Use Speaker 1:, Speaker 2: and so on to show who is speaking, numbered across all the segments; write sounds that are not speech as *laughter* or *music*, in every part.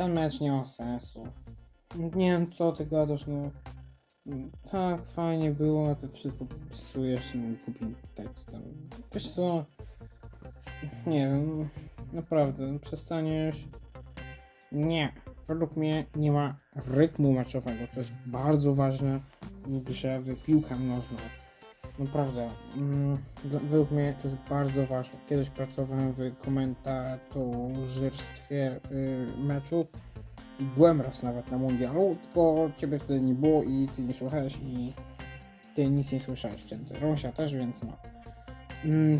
Speaker 1: ten mecz nie ma sensu. Nie wiem co ty gadasz, no. Tak, fajnie było, a to wszystko psujesz tym głupim tekstem. Wiesz co? Nie wiem, naprawdę, przestaniesz. Nie, według mnie nie ma rytmu meczowego, co jest bardzo ważne w grze w piłkę nożną. Naprawdę, mm, według mnie to jest bardzo ważne. Kiedyś pracowałem w komentatorstwie y, meczów i byłem raz nawet na mundialu, tylko ciebie wtedy nie było i ty nie słuchałeś i ty nic nie słyszałeś wtedy. Rosia też, więc no. Mm,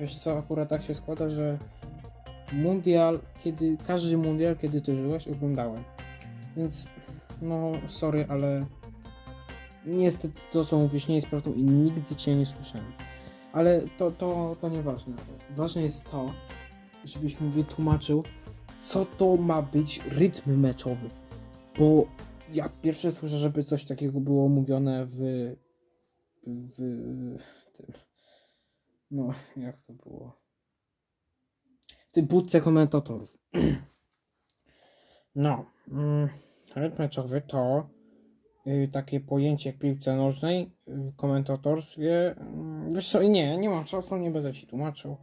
Speaker 1: wiesz co, akurat tak się składa, że mundial, kiedy, każdy mundial, kiedy ty żyłeś, oglądałem. Więc, no, sorry, ale niestety to, co mówisz, nie jest prawdą i nigdy cię nie słyszałem. Ale to, to, to nieważne. Ważne jest to, żebyś mi wytłumaczył, co to ma być rytm meczowy. Bo ja pierwsze słyszę, żeby coś takiego było mówione w. w. tym. No, jak to było? W tym budce komentatorów. *clears throat* No, mm, rytm meczowy to takie pojęcie w piłce nożnej, w komentatorstwie. Mm, wiesz co, i nie, nie mam czasu, nie będę ci tłumaczył.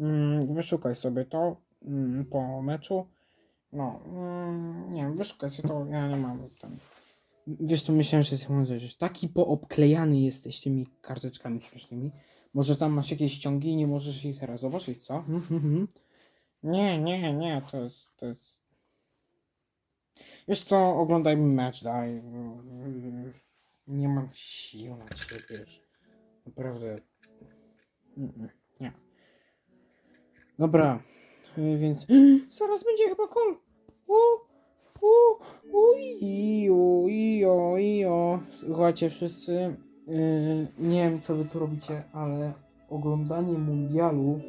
Speaker 1: Mm, wyszukaj sobie to mm, po meczu. No, nie wiem, wyszukaj sobie to, ja nie mam tam. Wiesz co, myślałem, że jest mądrzejszy. Taki poobklejany jesteś tymi karteczkami śmiesznymi. Może tam masz jakieś ściągi i nie możesz ich teraz zobaczyć, co? *laughs* Nie, nie, nie, to jest, to jest... Wiesz co, oglądaj mecz dalej. Nie mam sił na ciebie, wiesz. Naprawdę. Nie. Dobra, y, więc... Zaraz będzie chyba kol. U, u, u, ijo, ijo, ijo. Słuchajcie wszyscy, yy, nie wiem co wy tu robicie, ale oglądanie mundialu,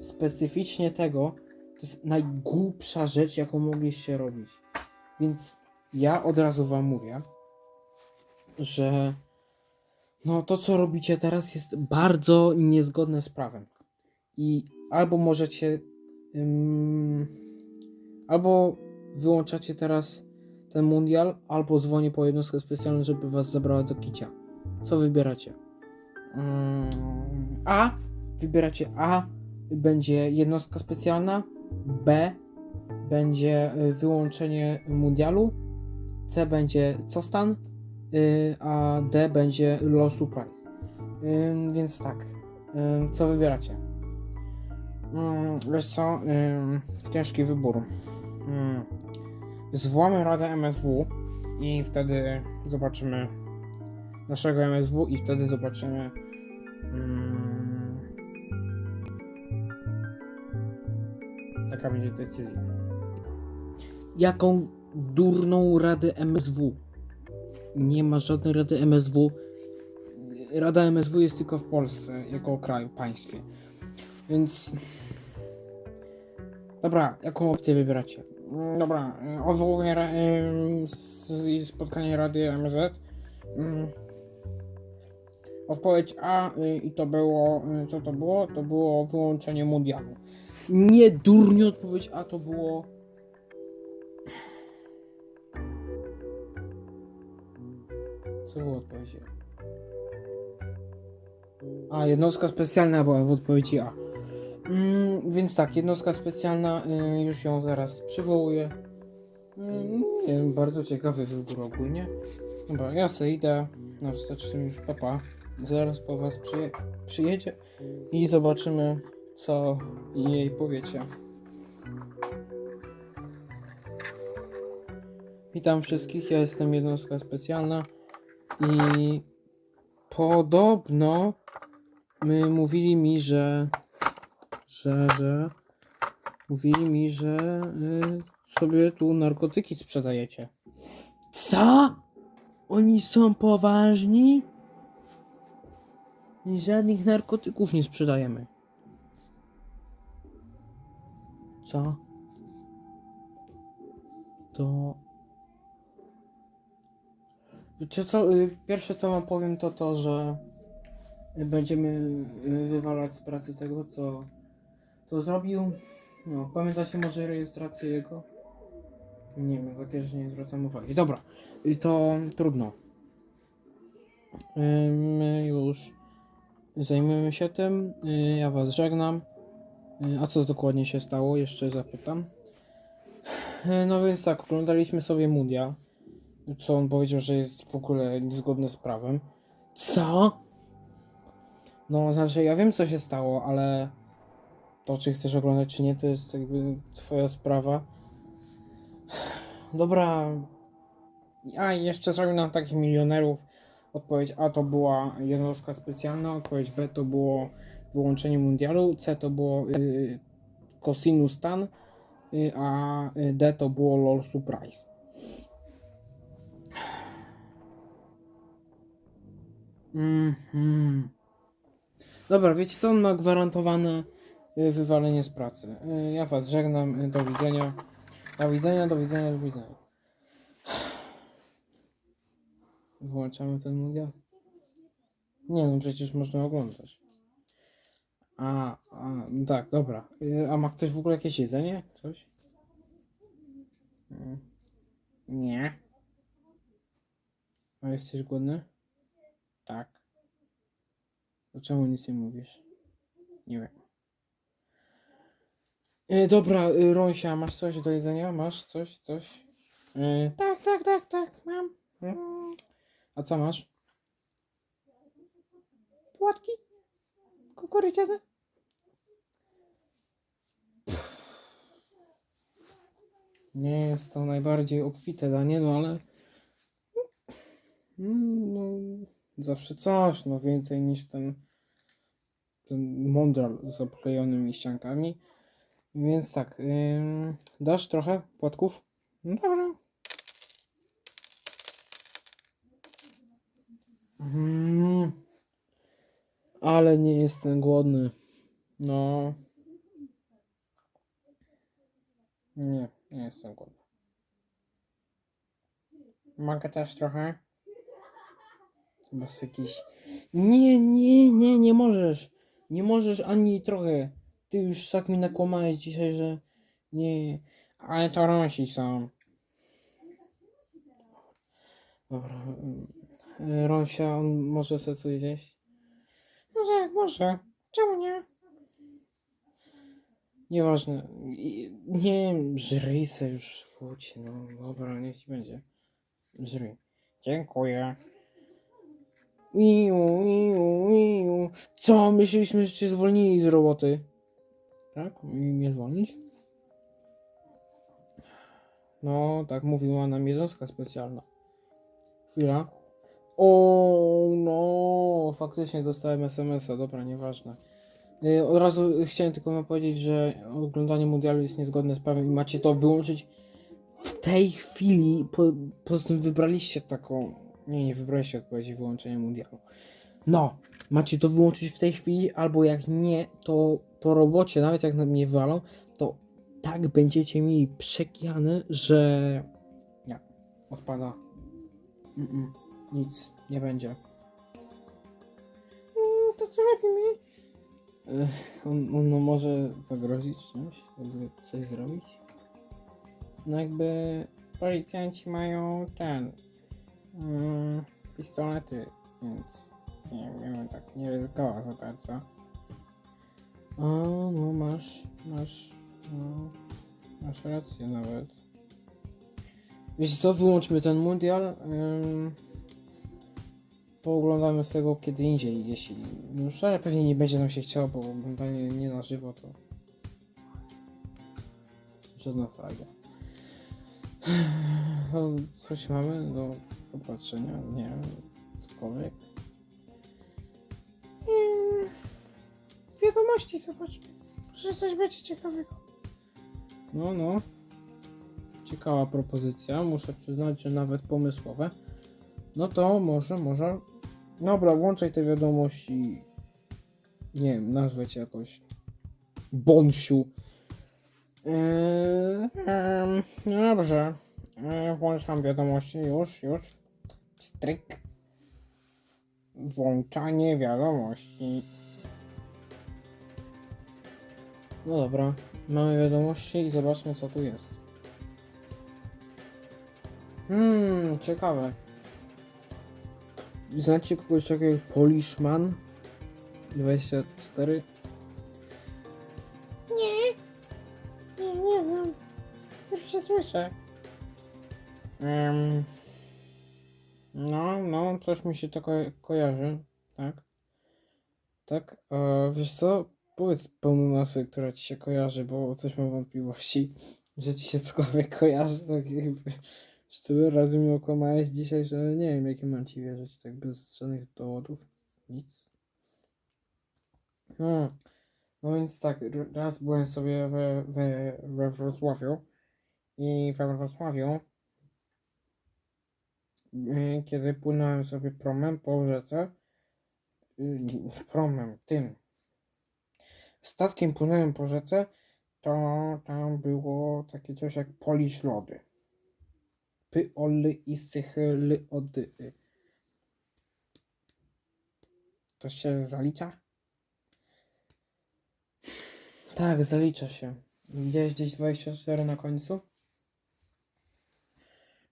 Speaker 1: specyficznie tego, to jest najgłupsza rzecz, jaką mogliście robić. Więc ja od razu wam mówię, że no to co robicie teraz jest bardzo niezgodne z prawem. I albo możecie albo wyłączacie teraz ten mundial, albo dzwonię po jednostkę specjalną, żeby was zabrała do kicia. Co wybieracie? A. Wybieracie A. Będzie jednostka specjalna. B. Będzie y, wyłączenie mundialu. C będzie Costan. Y, a D będzie Low Surprise. Ym, więc tak. Co wybieracie? Mm, wiesz co, ciężki wybór. Mm. Zwołamy Radę MSW i wtedy zobaczymy naszego MSW i wtedy zobaczymy jaka będzie decyzja. Jaką durną Radę MSW? Nie ma żadnej Rady MSW. Rada MSW jest tylko w Polsce, jako kraju, państwie. Więc. Dobra, jaką opcję wybieracie? Mm, Dobra, odwołuję spotkanie Rady MZ. Ym, Odpowiedź A y, i to było. y, Co to było? To było wyłączenie mundialu. Nie durnie odpowiedź A to było. Co było odpowiedź A? Jednostka specjalna była w odpowiedzi A. Mm, więc tak, jednostka specjalna, y, już ją zaraz przywołuję. Mm, nie bardzo ciekawy wybór ogólnie. Dobra, ja sobie idę na wstecznym już papa. Zaraz po was przyje przyjedzie i zobaczymy, co jej powiecie. Witam wszystkich, ja jestem jednostka specjalna i podobno my mówili mi, że że, że mówili mi, że y, sobie tu narkotyki sprzedajecie. Co? Oni są poważni? Żadnych narkotyków nie sprzedajemy. Co? To... Wiecie co? y, Pierwsze co wam powiem to to, że będziemy y, wywalać z pracy tego, co, co zrobił. No, pamiętacie może rejestrację jego? Nie wiem, takie rzeczy nie zwracam uwagi. Dobra, i to trudno. My już zajmiemy się tym. Y, Ja was żegnam. Y, A co dokładnie się stało? Jeszcze zapytam. Y, No więc tak, oglądaliśmy sobie Mundial. Co on powiedział, że jest w ogóle niezgodne z prawem. Co? No, znaczy, ja wiem, co się stało, ale to, czy chcesz oglądać, czy nie, to jest jakby twoja sprawa. Dobra. A jeszcze zrobił nam takich milionerów. Odpowiedź A to była jednostka specjalna, odpowiedź B to było wyłączenie mundialu, C to było y, cosinus stan, y, a y, D to było lol surprise. Mhm. Dobra, wiecie co? On ma gwarantowane y, wywalenie z pracy. Y, Ja was żegnam. Do widzenia. Do widzenia, do widzenia, do widzenia. Włączamy ten mundial? Nie no, przecież można oglądać. A, a no tak, dobra. Y, A ma ktoś w ogóle jakieś jedzenie? Coś? Mm. Nie. A jesteś głodny? Tak. To czemu nic nie mówisz? Nie wiem. E, dobra, y, masz coś do jedzenia? Masz coś, coś? E, tak, tak, tak, tak, mam. A co masz? Płatki? Kukurydziane? Nie jest to najbardziej obfite danie, no ale... Mm, No, zawsze coś, no więcej niż ten ten mądral z obklejonymi ściankami. Więc tak, ym, dasz trochę płatków? No dobra. Mm, ale nie jestem głodny. No. Nie, nie jestem głodny. Mogę też trochę? Bez jakiś... Nie, nie, nie, nie możesz. Nie możesz ani trochę. Ty już tak mi nakłamałeś dzisiaj, że nie. Ale to rosi są. Dobra. mm, Rosia, on może sobie coś zjeść? No tak, może. Czemu nie? Nieważne. Nie wiem, żryj se już chłódź. No dobra, niech ci będzie. Żryj. Dziękuję. Iu, iu, iu. Co? Myśleliśmy, że cię zwolnili z roboty. Tak? I mnie zwolnić? No, tak mówiła nam jednostka specjalna. Chwila. O, no, faktycznie dostałem SMS-a, dobra, nieważne. Y, Od razu chciałem tylko wam powiedzieć, że oglądanie mundialu jest niezgodne z prawem i macie to wyłączyć w tej chwili. Po, poza tym wybraliście taką. Nie, nie wybraliście odpowiedzi wyłączenia mundialu. No, macie to wyłączyć w tej chwili, albo jak nie, to po robocie, nawet jak mnie walą, to tak będziecie mieli przekijane, że. Nie, odpada. Mm-mm, nic nie będzie. Mm, to co robimy? On, on może zagrozić czymś, jakby coś zrobić. No jakby policjanci mają ten mm, pistolety, więc nie wiem, tak nie ryzykował za bardzo. A no masz, masz, no, masz rację nawet. Wiecie co, wyłączmy ten mundial. Ym, pooglądamy z tego kiedy indziej, jeśli już, ale pewnie nie będzie nam się chciało, bo oglądanie nie na żywo to żadna fajda. *sighs* No, Coś mamy do popatrzenia, nie wiem, cokolwiek. Mm, Wiadomości zobacz, że coś będzie ciekawego. No, no. Ciekawa propozycja, muszę przyznać, że nawet pomysłowe. No to może, może. Dobra, włączaj te wiadomości. Nie wiem, nazwę cię jakoś. Bonsiu. Eee, no dobrze. Eee, włączam wiadomości. Już, już. Stryk. Włączanie wiadomości. No dobra, mamy wiadomości i zobaczmy co tu jest. Hmm, ciekawe. Znacie kogoś takiego jak Polishman 24? Nie, nie, nie znam. Pierwszy słyszę. Um, no, no, coś mi się to ko kojarzy, tak? Tak, e, wiesz co? Powiedz pełną nazwę, która ci się kojarzy, bo coś mam wątpliwości, że ci się cokolwiek kojarzy, tak jakby... Czy tyle razy mnie okłamałeś dzisiaj, że nie wiem, jakie mam ci wierzyć, tak bez żadnych dowodów, nic. No, no więc tak, raz byłem sobie we, we, we Wrocławiu i we Wrocławiu, y, kiedy płynąłem sobie promem po rzece, y, promem, tym, statkiem płynąłem po rzece, to tam było takie coś jak polisz lody. Py, oly, isy, hyly, ody. y. To się zalicza? Tak, zalicza się. Widziałeś gdzieś 24 na końcu?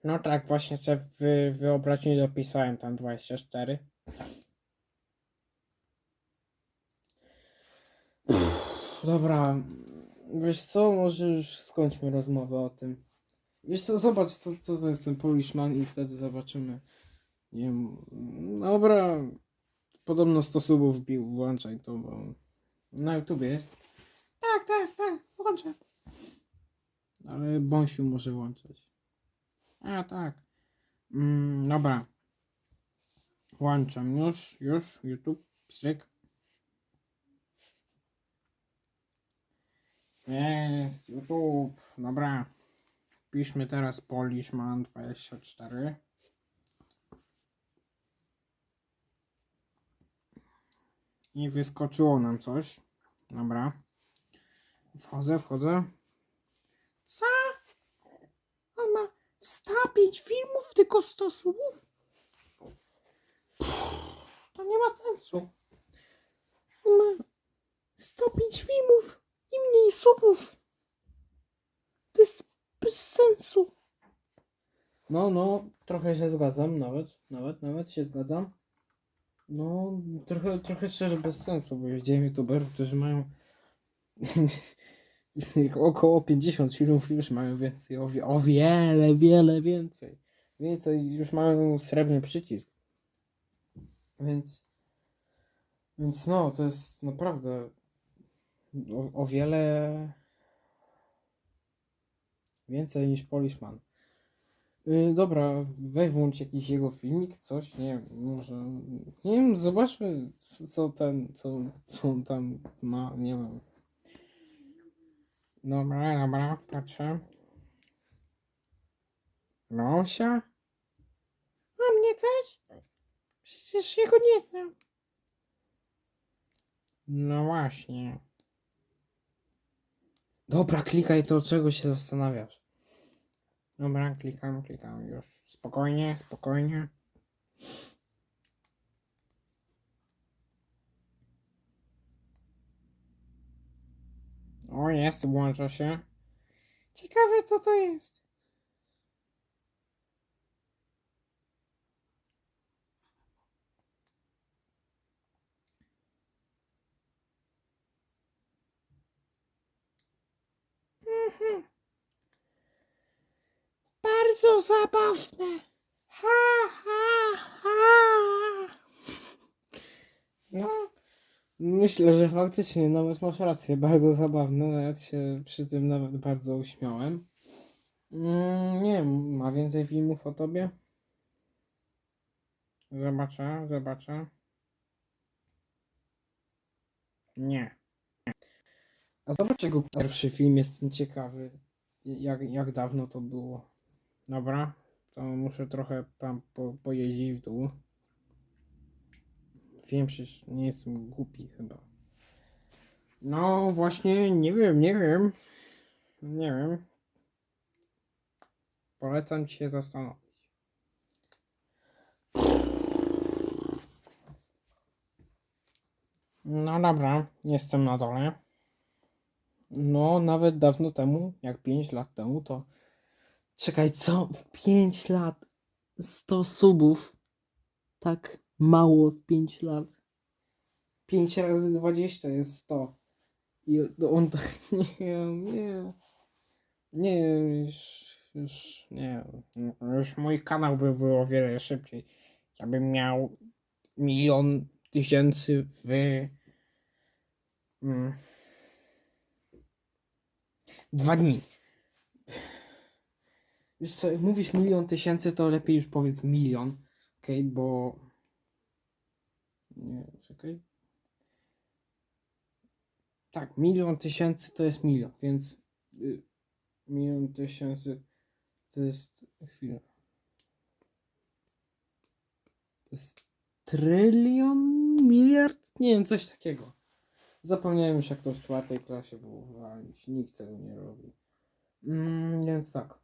Speaker 1: No tak, właśnie sobie w wyobraźni dopisałem tam 24. Dobra, wiesz co, może już skończmy rozmowę o tym. Wiesz co, zobacz co, co to jest ten Polishman i wtedy zobaczymy. Nie wiem, dobra, podobno 100 subów wbił, włączaj to, bo na YouTubie jest. Tak, tak, tak, włączę. Ale Bąsiu może włączać. A, tak. Mm, dobra. Włączam już, już, YouTube, stryk. Jest, YouTube, dobra. Piszmy teraz Polishman24. I wyskoczyło nam coś. Dobra. Wchodzę, wchodzę. Co? On ma 105 filmów, tylko 100 subów? To nie ma sensu. On ma 105 filmów i mniej subów. To jest bez sensu. No, no, trochę się zgadzam, nawet, nawet, nawet się zgadzam. No, trochę, trochę szczerze bez sensu, bo widziałem youtuberów, którzy mają *laughs* około 50 filmów już mają więcej, o, o wiele, wiele więcej. Więcej, już mają srebrny przycisk. Więc, więc no, to jest naprawdę o, o wiele więcej niż Polishman. Yy, dobra, weź włącz jakiś jego filmik, coś, nie wiem, może, nie wiem, zobaczmy, co, ten, co, co on tam ma, nie wiem. Dobra, dobra, patrzę. Rosia? A mnie też? Przecież jego nie znam. No właśnie. Dobra, klikaj to, czego się zastanawiasz. Dobra, klikam, klikam już. Spokojnie, spokojnie. O, jest, włącza się. Ciekawe, co to jest. Bardzo zabawne. Ha, ha, ha. No, myślę, że faktycznie nawet masz rację. Bardzo zabawne. Nawet się przy tym nawet bardzo uśmiałem. Mm, nie wiem, ma więcej filmów o tobie? Zobaczę, zobaczę. Nie. A zobacz jego pierwszy film, jestem ciekawy. Jak, jak dawno to było. Dobra, to muszę trochę tam po, pojeździć w dół. Wiem, przecież nie jestem głupi chyba. No właśnie, nie wiem, nie wiem. Nie wiem. Polecam ci się zastanowić. No dobra, jestem na dole. No, nawet dawno temu, jak 5 lat temu, to. Czekaj, co? W 5 lat 100 subów. Tak mało w 5 lat. 5 razy 20 jest 100. I on tak. *laughs* Nie, nie. Nie, już, już nie. Już mój kanał by był o wiele szybciej. Ja bym miał milion tysięcy w. Mm, dwa dni. Wiesz co, jak mówisz milion tysięcy, to lepiej już powiedz milion. Okej, bo. Nie, czekaj. Tak, milion tysięcy to jest milion, więc. Y, milion tysięcy to jest. Chwilę. To jest trylion? Miliard? Nie wiem, coś takiego. Zapomniałem już, jak to w czwartej klasie było walić. Nikt tego nie robi. Mm, więc tak.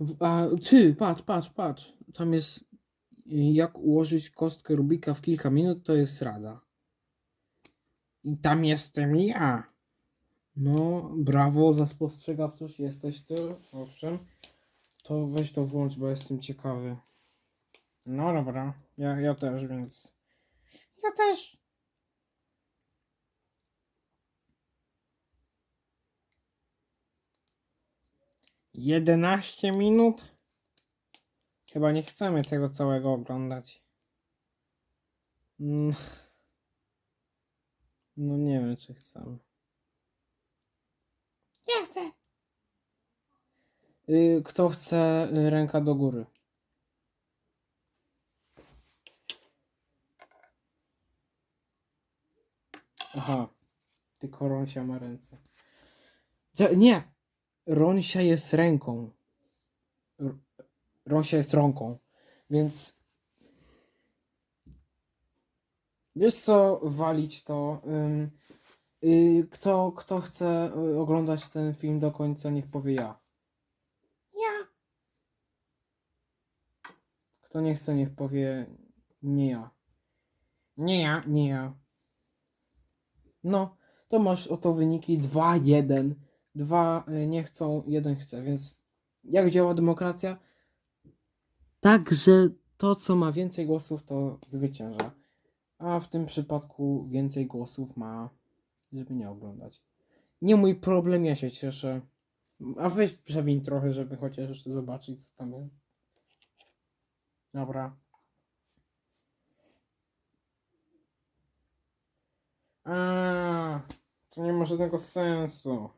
Speaker 1: W- A ty, patrz, patrz, patrz. Tam jest y, jak ułożyć kostkę Rubika w kilka minut, to jest rada. I tam jestem ja. No, brawo za spostrzegawczość, jesteś ty, owszem. To weź to włącz, bo jestem ciekawy. No dobra, ja, ja też, więc... Ja też. Jedenaście minut? Chyba nie chcemy tego całego oglądać. Mm. No nie wiem, czy chcemy.
Speaker 2: Ja chcę.
Speaker 1: Y, Kto chce ręka do góry? Aha, tylko Ronsia ma ręce. Nie! Ronsia jest ręką. Ronsia jest rąką. Więc. Wiesz co, walić to. Y, kto, kto chce y, oglądać ten film do końca, niech powie ja.
Speaker 2: Ja.
Speaker 1: Kto nie chce, niech powie nie ja. Nie ja, nie ja. No, to masz oto wyniki 2-1. Dwa y, nie chcą, jeden chce, więc jak działa demokracja? Tak, że to, co ma więcej głosów, to zwycięża. A w tym przypadku więcej głosów ma, żeby nie oglądać. Nie mój problem, ja się cieszę. A weź przewiń trochę, żeby chociaż jeszcze zobaczyć, co tam jest. Dobra. A, to nie ma żadnego sensu.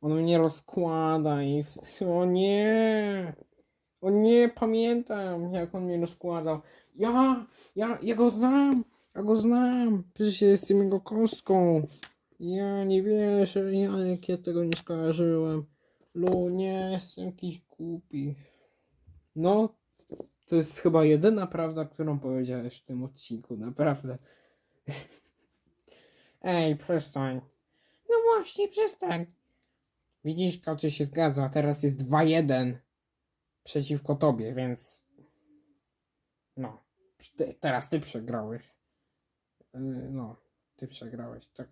Speaker 1: On mnie rozkłada i. O nie! O nie, pamiętam jak on mnie rozkładał. Ja, ja, ja go znam! Ja go znam! Przecież jestem jego kostką. Ja nie wierzę, ja, jak ja tego nie skojarzyłem. Lu, nie, jestem jakiś głupi. No, to jest chyba jedyna prawda, którą powiedziałeś w tym odcinku, naprawdę. *laughs* Ej, przestań.
Speaker 2: No właśnie, przestań.
Speaker 1: Widzisz, Kaczy się zgadza, teraz jest 2-1 przeciwko tobie, więc... No, ty, teraz ty przegrałeś. Yy, no, ty przegrałeś, tak.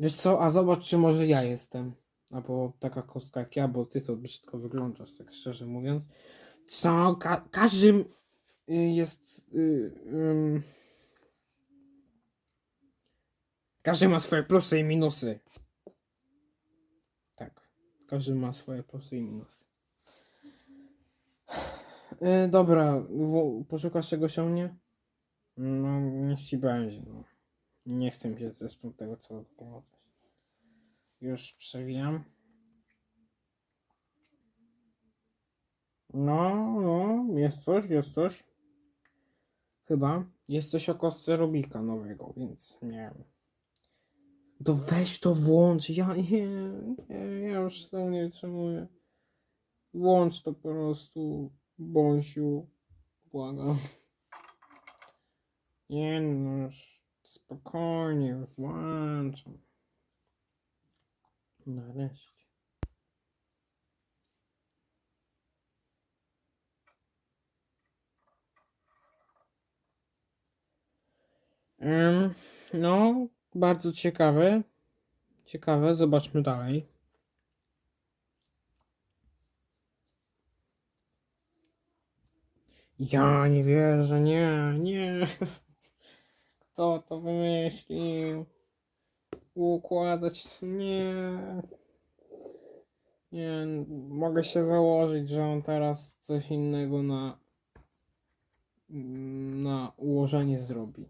Speaker 1: Wiesz co, a zobacz, czy może ja jestem. Albo taka kostka jak ja, bo ty to brzydko wyglądasz, tak szczerze mówiąc. Co? Ka- każdy y, jest... Y, ym, każdy ma swoje plusy i minusy. Każdy ma swoje plusy i minusy. Yy, dobra, w, poszukasz czegoś o mnie? No, niech ci będzie. No. Nie chcę się zresztą tego całego oglądać. Już przewijam. No, no, jest coś, jest coś. Chyba. Jest coś o kostce Rubika nowego, więc nie wiem. To weź to włącz. Ja nie, nie ja już sam nie wytrzymuję. Włącz to po prostu, Bąsiu. Błagam. Nie no, już spokojnie, już włączam. Nareszcie. Ym, no, Bardzo ciekawe. Ciekawe, zobaczmy dalej. Ja nie wierzę, nie, nie. *laughs* Kto to wymyślił? Układać, nie. Nie, mogę się założyć, że on teraz coś innego na na ułożenie zrobi.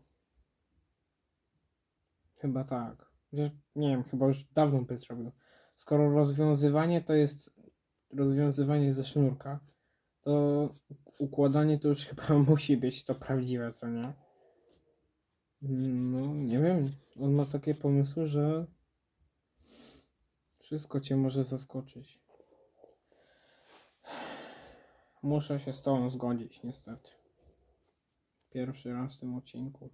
Speaker 1: Chyba tak. Chociaż Nie wiem, chyba już dawno by zrobił. Skoro rozwiązywanie to jest rozwiązywanie ze sznurka, to układanie to już *laughs* chyba musi być to prawdziwe, co nie? No, nie wiem. On ma takie pomysły, że wszystko cię może zaskoczyć. Muszę się z tobą zgodzić, niestety. Pierwszy raz w tym odcinku.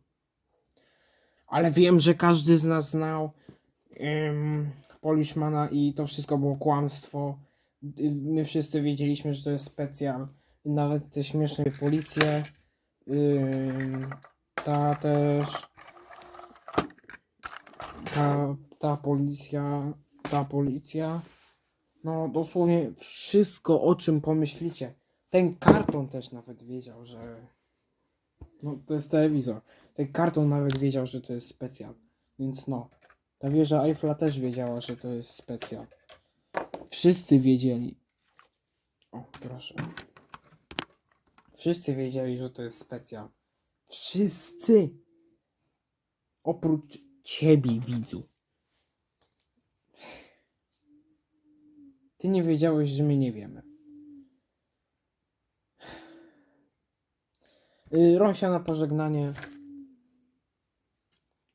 Speaker 1: Ale wiem, że każdy z nas znał um, Polishmana i to wszystko było kłamstwo. My wszyscy wiedzieliśmy, że to jest specjal. Nawet te śmieszne policje. Ym, ta też. Ta, ta policja. Ta policja. No dosłownie wszystko o czym pomyślicie. Ten karton też nawet wiedział, że. No to jest telewizor. Ten karton nawet wiedział, że to jest specjal. Więc no. Ta wieża Eiffla też wiedziała, że to jest specjal. Wszyscy wiedzieli. O, proszę. Wszyscy wiedzieli, że to jest specjal. Wszyscy! Oprócz ciebie, widzu. Ty nie wiedziałeś, że my nie wiemy. Y, Rąsia na pożegnanie.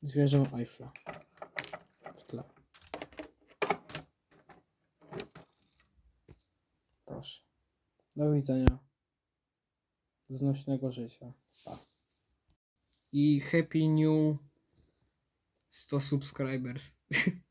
Speaker 1: Zwierzę Eiffla. W tle. Proszę. Do widzenia. Znośnego życia. Pa. I happy new 100 subscribers. *laughs*